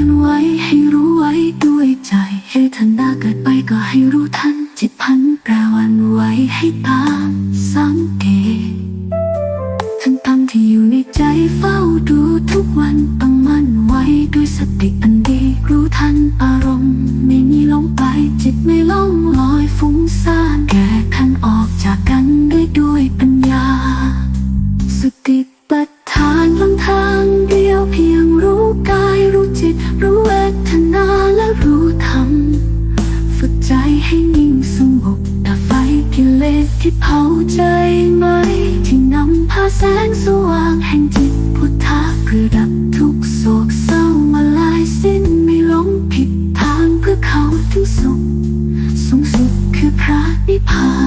อนไว้ให้รู้ไว้ด้วยใจ ให้ทันหน้าเกิดไปก็ให้รู้ทัน จิตพันแปรวันไว้ให้ตาสังเกตทั้งตาที่อยู่ในใจเฝ้าดูทุกวันต้องมั่นไว้ด้วยสติอันดี รู้ทันอารมณ์ไม่มีลงไป จิตไม่ล่องลอยฟุ้งซ่านแก้คันออกจากกันด้วยด้วยปัญญา สติปัฏฐานลงทา ให้นิ่งสงบดับไฟกิเลสที่เผาใจไหม ที่นำพาแสงสว่างแห่งจิตพุทธะคือดับทุกโศกเศร้ามาลายสิ้นไม่หลงผิดทางเพื่อเขาถึงสุข สูงสุดคือพระนิพพาน